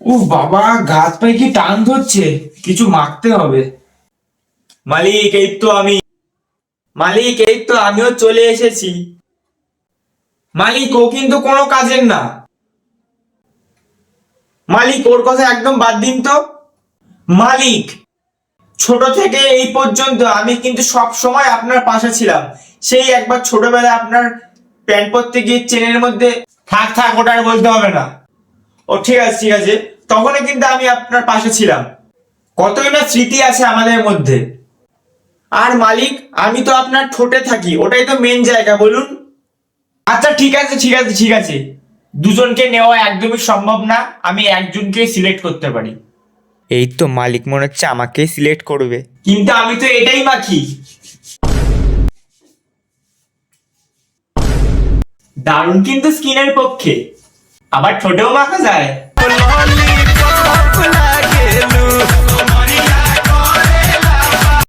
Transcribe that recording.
উফ বাবা, গাছ পায়ে কি টান ধরছে? কিছু মাখতে হবে। মালিক, এই তো আমি। মালিক, এই তো আমিও চলে এসেছি। মালিক, ও কিন্তু কোনো কাজের না। মালিক, ওর কথা একদম বাদ দিন তো। মালিক, ছোট থেকে এই পর্যন্ত আমি কিন্তু সব সময় আপনার পাশে ছিলাম। সেই একবার ছোটবেলায় আপনার প্যান্ট পরতে গিয়ে চেনের মধ্যে থাক থাক ওটা আর বলতে হবে না। ও ঠিক আছে ঠিক আছে। তখনই কিন্তু আমি আপনার পাশে ছিলাম। কতই না স্মৃতি আছে আমাদের মধ্যে। আর মালিক আমি তো আপনার ঠোঁটে থাকি ওটাই তো মেন জায়গা বলুন। আচ্ছা ঠিক আছে ঠিক আছে ঠিক আছে। দুজনকে নেওয়া একদমই সম্ভব না আমি একজনকেই সিলেক্ট করতে পারি। এই তো মালিক মনে হচ্ছে আমাকেই সিলেক্ট করবে। কিন্তু আমি তো এটাই মাখি। দারুণ কিন্তু স্কিনের পক্ষে। আবার ছোটও মাখা যায়।